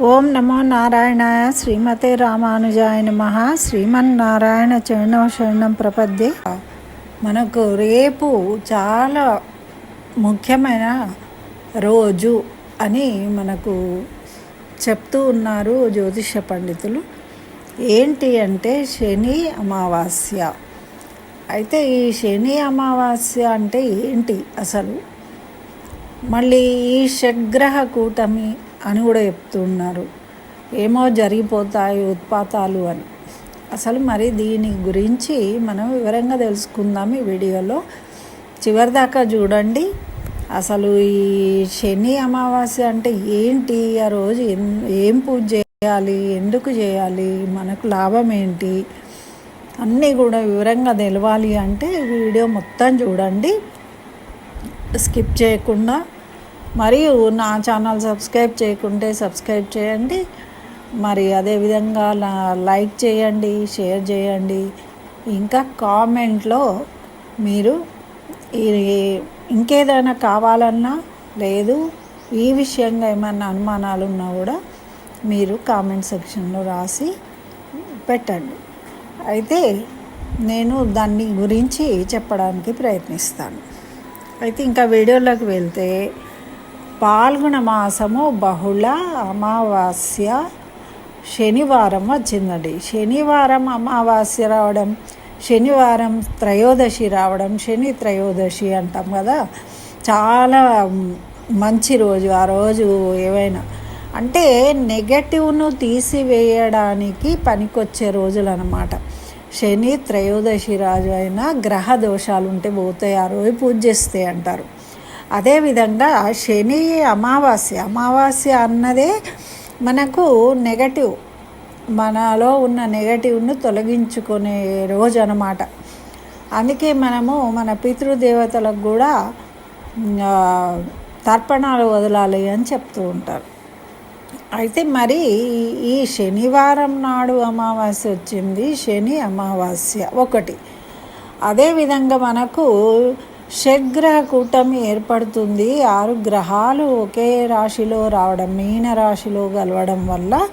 ఓం నమో నారాయణ శ్రీమతే రామానుజాయ నమ. శ్రీమన్నారాయణ చరణం శరణం ప్రపద్యే. మనకు రేపు చాలా ముఖ్యమైన రోజు అని మనకు చెప్తూ ఉన్నారు జ్యోతిష పండితులు. ఏంటి అంటే శని అమావాస్య. అయితే ఈ శని అమావాస్య అంటే ఏంటి అసలు? మళ్ళీ ఈ షడ్గ్రహ కూటమి అని కూడా చెప్తున్నారు. ఏమో జరిగిపోతాయి ఉత్పాతాలు అని. అసలు మరి దీని గురించి మనం వివరంగా తెలుసుకుందాం ఈ వీడియోలో. చివరిదాకా చూడండి. అసలు ఈ శని అమావాస్య అంటే ఏంటి? ఆ రోజు ఏం పూజ చేయాలి? ఎందుకు చేయాలి? మనకు లాభం ఏంటి? అన్నీ కూడా వివరంగా తెలవాలి అంటే వీడియో మొత్తం చూడండి. స్కిప్ చేయకుండా మరియు నా ఛానల్ సబ్స్క్రైబ్ చేయకుంటే సబ్స్క్రైబ్ చేయండి. మరి అదేవిధంగా లైక్ చేయండి షేర్ చేయండి. ఇంకా కామెంట్లో మీరు ఇంకేదైనా కావాలన్నా లేదు ఈ విషయంగా ఏమైనా అనుమానాలు ఉన్నా కూడా మీరు కామెంట్ సెక్షన్లో రాసి పెట్టండి. అయితే నేను దాన్ని గురించి చెప్పడానికి ప్రయత్నిస్తాను. అయితే ఇంకా వీడియోలోకి వెళ్తే పాల్గొన మాసము బహుళ అమావాస్య శనివారం వచ్చిందండి. శనివారం అమావాస్య రావడం శనివారం త్రయోదశి రావడం శని త్రయోదశి అంటాం కదా. చాలా మంచి రోజు ఆ రోజు ఏవైనా. అంటే నెగటివ్ను తీసివేయడానికి పనికొచ్చే రోజులు అనమాట శని త్రయోదశి రాజు అయినా గ్రహ దోషాలు ఉంటే పోతాయి ఆ రోజు పూజ చేస్తాయి అంటారు. అదేవిధంగా శని అమావాస్య. అమావాస్య అన్నదే మనకు నెగటివ్ మనలో ఉన్న నెగటివ్ను తొలగించుకునే రోజు అనమాట అందుకే మనము మన పితృదేవతలకు కూడా తర్పణాలు వదలాలి అని చెప్తూ ఉంటారు. అయితే మరి ఈ శనివారం నాడు అమావాస్య వచ్చింది. శని అమావాస్య ఒకటి. అదేవిధంగా మనకు షడ్గ్రహ కూటమి ఏర్పడుతుంది. ఆరు గ్రహాలు ఒకే రాశిలో రావడం మీన రాశిలో కలవడం వల్ల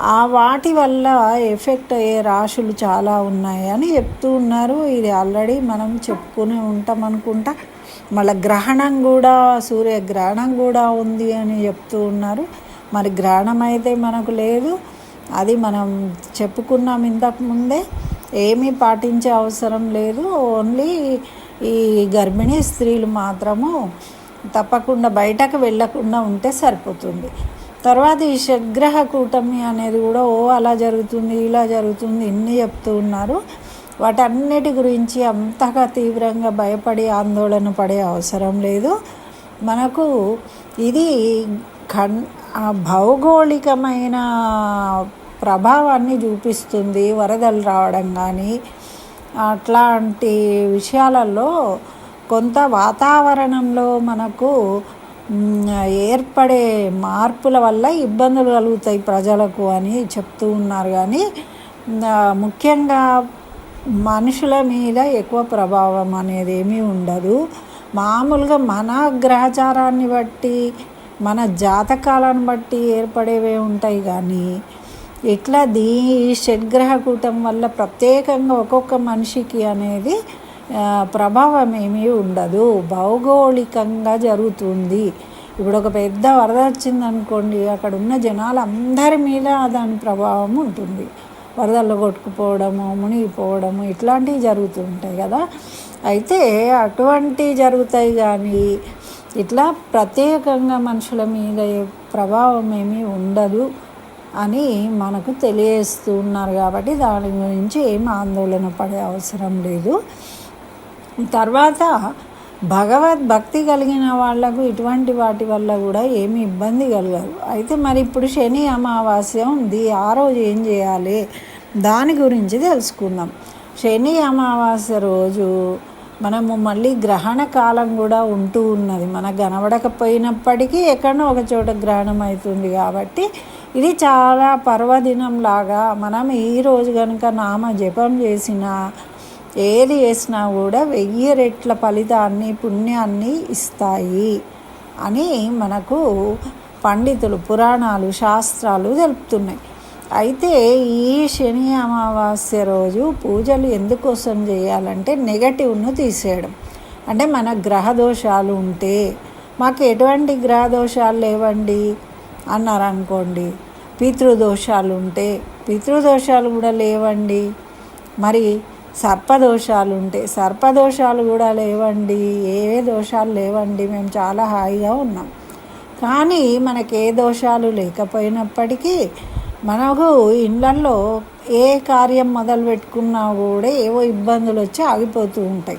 ఆ వాటి వల్ల ఎఫెక్ట్ అయ్యే రాశులు చాలా ఉన్నాయి అని చెప్తూ ఉన్నారు. ఇది ఆల్రెడీ మనం చెప్పుకుని ఉంటాం అనుకుంటా. మళ్ళీ గ్రహణం కూడా సూర్య గ్రహణం కూడా ఉంది అని చెప్తూ ఉన్నారు. మరి గ్రహణం అయితే మనకు లేదు. అది మనం చెప్పుకున్నాం ఇంతకు ముందే. ఏమీ పాటించే అవసరం లేదు. ఓన్లీ ఈ గర్భిణీ స్త్రీలు మాత్రము తప్పకుండా బయటకు వెళ్ళకుండా ఉంటే సరిపోతుంది. తర్వాత ఈ షడ్గ్రహ కూటమి అనేది కూడా ఓ అలా జరుగుతుంది ఇలా జరుగుతుంది ఇన్ని చెప్తూ ఉన్నారు. వాటన్నిటి గురించి అంతగా తీవ్రంగా భయపడి ఆందోళన పడే అవసరం లేదు. మనకు ఇది కన్ భౌగోళికమైన ప్రభావాన్ని చూపిస్తుంది. వరదలు రావడం కానీ అట్లాంటి విషయాలలో కొంత వాతావరణంలో మనకు ఏర్పడే మార్పుల వల్ల ఇబ్బందులు కలుగుతాయి ప్రజలకు అని చెప్తూ ఉన్నారు. కానీ ముఖ్యంగా మనుషుల మీద ఎక్కువ ప్రభావం అనేది ఏమీ ఉండదు. మామూలుగా మన గ్రహచారాన్ని బట్టి మన జాతకాలను బట్టి ఏర్పడేవే ఉంటాయి. కానీ ఇట్లా దీ ఈ కూటం వల్ల ప్రత్యేకంగా ఒక్కొక్క మనిషికి అనేది ప్రభావం ఏమీ ఉండదు. భౌగోళికంగా జరుగుతుంది. ఇప్పుడు ఒక పెద్ద వరద వచ్చిందనుకోండి అక్కడ ఉన్న జనాలు అందరి మీద దాని ప్రభావం ఉంటుంది. వరదల్లో కొట్టుకుపోవడము మునిగిపోవడము ఇట్లాంటివి జరుగుతుంటాయి కదా. అయితే అటువంటి జరుగుతాయి కానీ ఇట్లా ప్రత్యేకంగా మనుషుల మీద ప్రభావం ఏమీ ఉండదు. అని మనకు తెలియజేస్తూ ఉన్నారు కాబట్టి దాని గురించి ఏం ఆందోళన పడే అవసరం లేదు. తర్వాత భగవద్భక్తి కలిగిన వాళ్ళకు ఇటువంటి వాటి వల్ల కూడా ఏమి ఇబ్బంది కలగదు. అయితే మరి ఇప్పుడు శని అమావాస్య ఉంది. ఆ రోజు ఏం చేయాలి? దాని గురించి తెలుసుకుందాం. శని అమావాస్య రోజు మనము మళ్ళీ గ్రహణ కాలం కూడా ఉంటూ ఉన్నది. మనకు కనబడకపోయినప్పటికీ ఎక్కడో ఒక చోట గ్రహణం అవుతుంది కాబట్టి ఇది చాలా పర్వదినం లాగా మనం ఈరోజు కనుక నామ జపం చేసినా ఏది చేసినా కూడా వెయ్యి రెట్ల ఫలితాన్ని పుణ్యాన్ని ఇస్తాయి అని మనకు పండితులు పురాణాలు శాస్త్రాలు తెలుపుతున్నాయి. అయితే ఈ శని అమావాస్య రోజు పూజలు ఎందుకోసం చేయాలంటే నెగటివ్ను తీసేయడం. అంటే మన గ్రహ దోషాలు ఉంటే మాకు ఎటువంటి గ్రహ దోషాలు లేవండి? అన్నారు అనుకోండి పితృదోషాలు ఉంటే పితృదోషాలు కూడా లేవండి. మరి సర్పదోషాలు ఉంటే సర్పదోషాలు కూడా లేవండి. ఏ దోషాలు లేవండి. మేము చాలా హాయిగా ఉన్నాం. కానీ మనకి ఏ దోషాలు లేకపోయినప్పటికీ మనకు ఇళ్ళల్లో ఏ కార్యం మొదలు పెట్టుకున్నా కూడా ఏవో ఇబ్బందులు వచ్చి ఆగిపోతూ ఉంటాయి.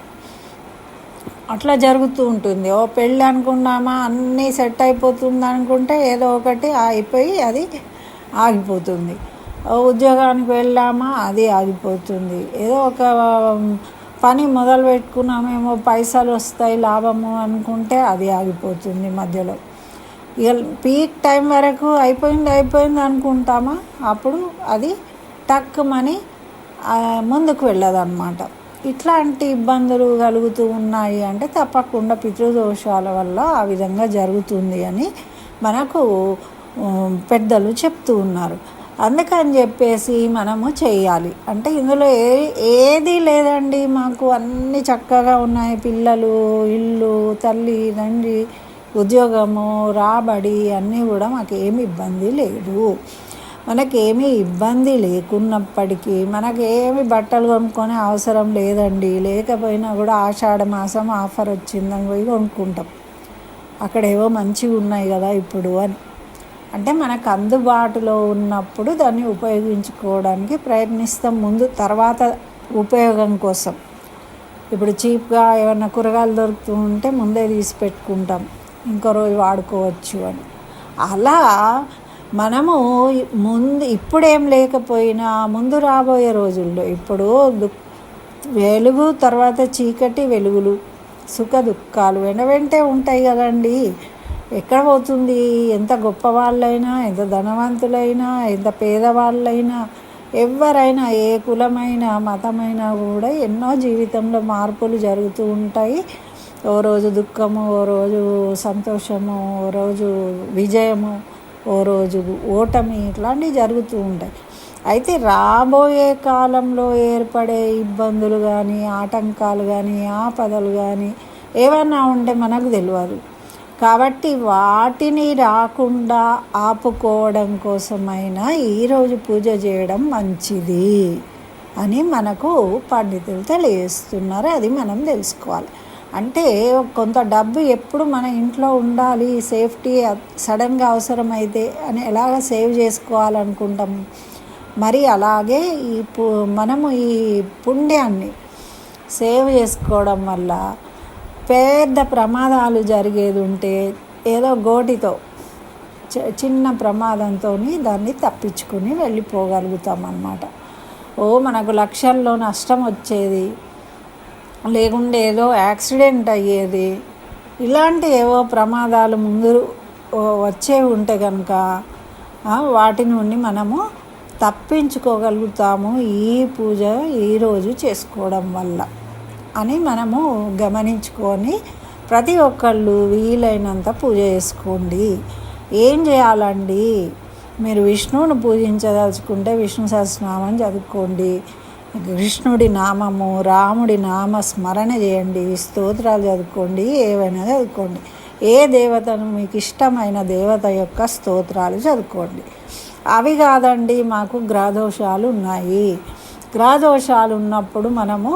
అట్లా జరుగుతూ ఉంటుంది. ఓ పెళ్ళి అనుకున్నామా అన్నీ సెట్ అయిపోతుంది అనుకుంటే ఏదో ఒకటి అయిపోయి అది ఆగిపోతుంది. ఉద్యోగానికి వెళ్ళామా అది ఆగిపోతుంది. ఏదో ఒక పని మొదలు పెట్టుకున్నామేమో పైసలు వస్తాయి లాభము అనుకుంటే అది ఆగిపోతుంది మధ్యలో. ఇక పీక్ టైం వరకు అయిపోయింది అయిపోయింది అనుకుంటామా అప్పుడు అది టక్ మని ముందుకు వెళ్ళదన్నమాట. ఇట్లాంటి ఇబ్బందులు కలుగుతూ ఉన్నాయి అంటే తప్పకుండా పితృదోషాల వల్ల ఆ విధంగా జరుగుతుంది అని మనకు పెద్దలు చెప్తూ ఉన్నారు. అందుకని చెప్పేసి మనము చేయాలి. అంటే ఇందులో ఏ ఏది లేదండి మాకు. అన్నీ చక్కగా ఉన్నాయి. పిల్లలు ఇల్లు తల్లి తండ్రి ఉద్యోగము రాబడి అన్నీ కూడా మాకు ఏమి ఇబ్బంది లేదు. మనకేమీ ఇబ్బంది లేకున్నప్పటికీ మనకేమి బట్టలు కొనుక్కునే అవసరం లేదండి. లేకపోయినా కూడా ఆషాఢ మాసం ఆఫర్ వచ్చిందని పోయి కొనుక్కుంటాం. అక్కడ ఏవో మంచిగా ఉన్నాయి కదా ఇప్పుడు అని. అంటే మనకు అందుబాటులో ఉన్నప్పుడు దాన్ని ఉపయోగించుకోవడానికి ప్రయత్నిస్తాం ముందు తర్వాత ఉపయోగం కోసం. ఇప్పుడు చీప్గా ఏమైనా కూరగాయలు దొరుకుతూ ఉంటే ముందే తీసి పెట్టుకుంటాం. ఇంకో రోజు వాడుకోవచ్చు అని. అలా మనము ముందు ఇప్పుడేం లేకపోయినా ముందు రాబోయే రోజుల్లో ఇప్పుడు వెలుగు తర్వాత చీకటి వెలుగులు సుఖ దుఃఖాలు వెన వెంటే ఉంటాయి కదండి. ఎక్కడ పోతుంది? ఎంత గొప్పవాళ్ళైనా ఎంత ధనవంతులైనా ఎంత పేదవాళ్ళైనా ఎవరైనా ఏ కులమైన మతమైనా కూడా ఎన్నో జీవితంలో మార్పులు జరుగుతూ ఉంటాయి. ఓ రోజు దుఃఖము ఓ రోజు సంతోషము ఓ రోజు విజయము ఓ రోజు ఓటమి ఇట్లాంటివి జరుగుతూ ఉంటాయి. అయితే రాబోయే కాలంలో ఏర్పడే ఇబ్బందులు కానీ ఆటంకాలు కానీ ఆపదలు కానీ ఏమన్నా ఉంటే మనకు తెలియదు కాబట్టి వాటిని రాకుండా ఆపుకోవడం కోసమైనా ఈరోజు పూజ చేయడం మంచిది అని మనకు పండితులు తెలియజేస్తున్నారు. అది మనం తెలుసుకోవాలి. అంటే కొంత డబ్బు ఎప్పుడు మన ఇంట్లో ఉండాలి సేఫ్టీ సడన్గా అవసరమైతే అని ఎలాగ సేవ్ చేసుకోవాలనుకుంటాం? మరి అలాగే ఈ మనము ఈ పుణ్యాన్ని సేవ్ చేసుకోవడం వల్ల పెద్ద ప్రమాదాలు జరిగేది ఉంటే ఏదో గోటితో చిన్న ప్రమాదంతో దాన్ని తప్పించుకుని వెళ్ళిపోగలుగుతాం అన్నమాట ఓ మనకు లక్షల్లో నష్టం వచ్చేది. లేకుంటే ఏదో యాక్సిడెంట్ అయ్యేది. ఇలాంటి ఏవో ప్రమాదాలు ముందు వచ్చేవి ఉంటే కనుక వాటి నుండి మనము తప్పించుకోగలుగుతాము ఈ పూజ ఈరోజు చేసుకోవడం వల్ల అని మనము గమనించుకొని ప్రతి ఒక్కళ్ళు వీలైనంత పూజ చేసుకోండి. ఏం చేయాలండి? మీరు విష్ణువుని పూజించదలుచుకుంటే విష్ణు సహస్రనామం చదువుకోండి. కృష్ణుడి నామము రాముడి నామ స్మరణ చేయండి స్తోత్రాలు చదువుకోండి ఏవైనా చదువుకోండి. ఏ దేవతను మీకు ఇష్టమైన దేవత యొక్క స్తోత్రాలు చదువుకోండి. అవి కాదండి మాకు గ్రహదోషాలు ఉన్నాయి. గ్రహదోషాలు ఉన్నప్పుడు మనము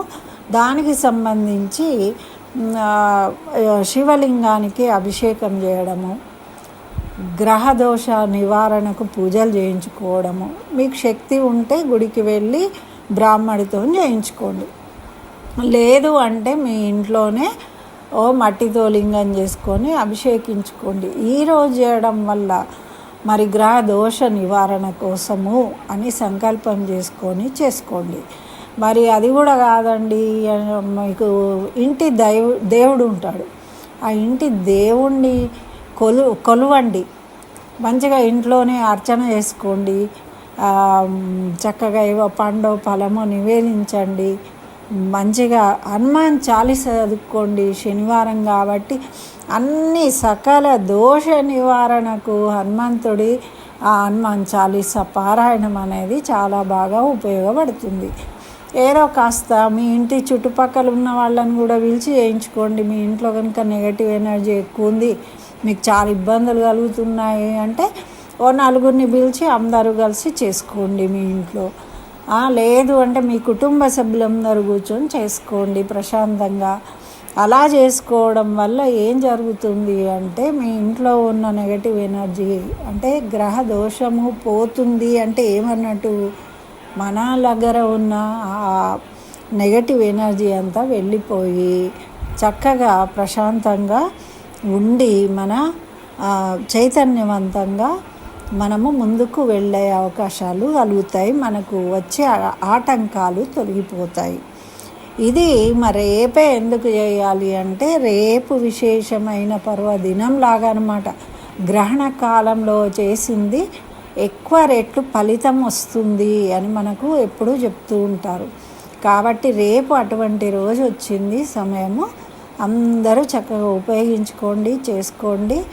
దానికి సంబంధించి శివలింగానికి అభిషేకం చేయడము గ్రహదోష నివారణకు పూజలు చేయించుకోవడము. మీకు శక్తి ఉంటే గుడికి వెళ్ళి బ్రాహ్మడితో చేయించుకోండి లేదు అంటే మీ ఇంట్లోనే ఓ మట్టితో లింగం చేసుకొని అభిషేకించుకోండి. ఈరోజు చేయడం వల్ల మరి గ్రహ దోష నివారణ కోసము అని సంకల్పం చేసుకొని చేసుకోండి. మరి అది కూడా కాదండి మీకు ఇంటి దైవ దేవుడు ఉంటాడు. ఆ ఇంటి దేవుణ్ణి కొలు కొలువండి. మంచిగా ఇంట్లోనే అర్చన చేసుకోండి. చక్కగా ఏవో పండు ఫలము నివేదించండి. మంచిగా హనుమాన్ చాలీస చదువుకోండి శనివారం కాబట్టి అన్ని సకల దోష నివారణకు హనుమంతుడి ఆ హనుమాన్ చాలీస పారాయణం అనేది చాలా బాగా ఉపయోగపడుతుంది. ఏదో కాస్త మీ ఇంటి చుట్టుపక్కల ఉన్న వాళ్ళని కూడా పిలిచి చేయించుకోండి మీ ఇంట్లో కనుక నెగటివ్ ఎనర్జీ ఎక్కువ ఉంది మీకు చాలా ఇబ్బందులు కలుగుతున్నాయి అంటే ఓ నలుగురిని పిలిచి అందరూ కలిసి చేసుకోండి మీ ఇంట్లో. లేదు అంటే మీ కుటుంబ సభ్యులందరూ కూర్చొని చేసుకోండి ప్రశాంతంగా. అలా చేసుకోవడం వల్ల ఏం జరుగుతుంది అంటే మీ ఇంట్లో ఉన్న నెగటివ్ ఎనర్జీ అంటే గ్రహ దోషము పోతుంది అంటే ఏమన్నట్టు మన దగ్గర ఉన్న నెగటివ్ ఎనర్జీ అంతా వెళ్ళిపోయి చక్కగా ప్రశాంతంగా ఉండి మన చైతన్యవంతంగా మనము ముందుకు వెళ్ళే అవకాశాలు కలుగుతాయి. మనకు వచ్చే ఆటంకాలు తొలగిపోతాయి. ఇది మరి రేపే ఎందుకు చేయాలి అంటే రేపు విశేషమైన పర్వదినం లాగా అనమాట గ్రహణ కాలంలో చేసింది ఎక్కువ రెట్లు ఫలితం వస్తుంది అని మనకు ఎప్పుడూ చెప్తూ ఉంటారు. కాబట్టి రేపు అటువంటి రోజు వచ్చింది సమయము అందరూ చక్కగా ఉపయోగించుకోండి చేసుకోండి.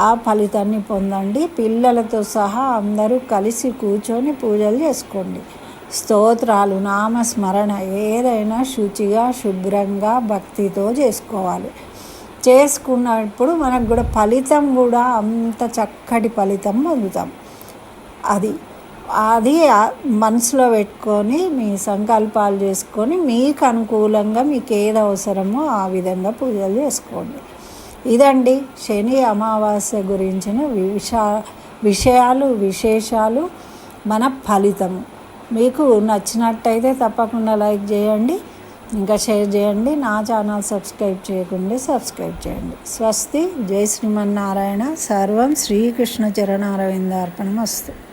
ఆ ఫలితాన్ని పొందండి. పిల్లలతో సహా అందరూ కలిసి కూర్చొని పూజలు చేసుకోండి. స్తోత్రాలు నామస్మరణ ఏదైనా శుచిగా శుభ్రంగా భక్తితో చేసుకోవాలి. చేసుకున్నప్పుడు మనకు కూడా ఫలితం కూడా అంత చక్కటి ఫలితం పొందుతాం. అది అది మనసులో పెట్టుకొని మీ సంకల్పాలు చేసుకొని మీకు అనుకూలంగా మీకు ఏది అవసరమో ఆ విధంగా పూజలు చేసుకోండి. ఇదండి శని అమావాస్య గురించిన విషా విషయాలు విశేషాలు మన ఫలితము మీకు నచ్చినట్టయితే తప్పకుండా లైక్ చేయండి ఇంకా షేర్ చేయండి నా ఛానల్ సబ్స్క్రైబ్ చేయకుండా సబ్స్క్రైబ్ చేయండి. స్వస్తి జై శ్రీమన్నారాయణ. సర్వం శ్రీకృష్ణ చరణారవిందార్పణం వస్తుంది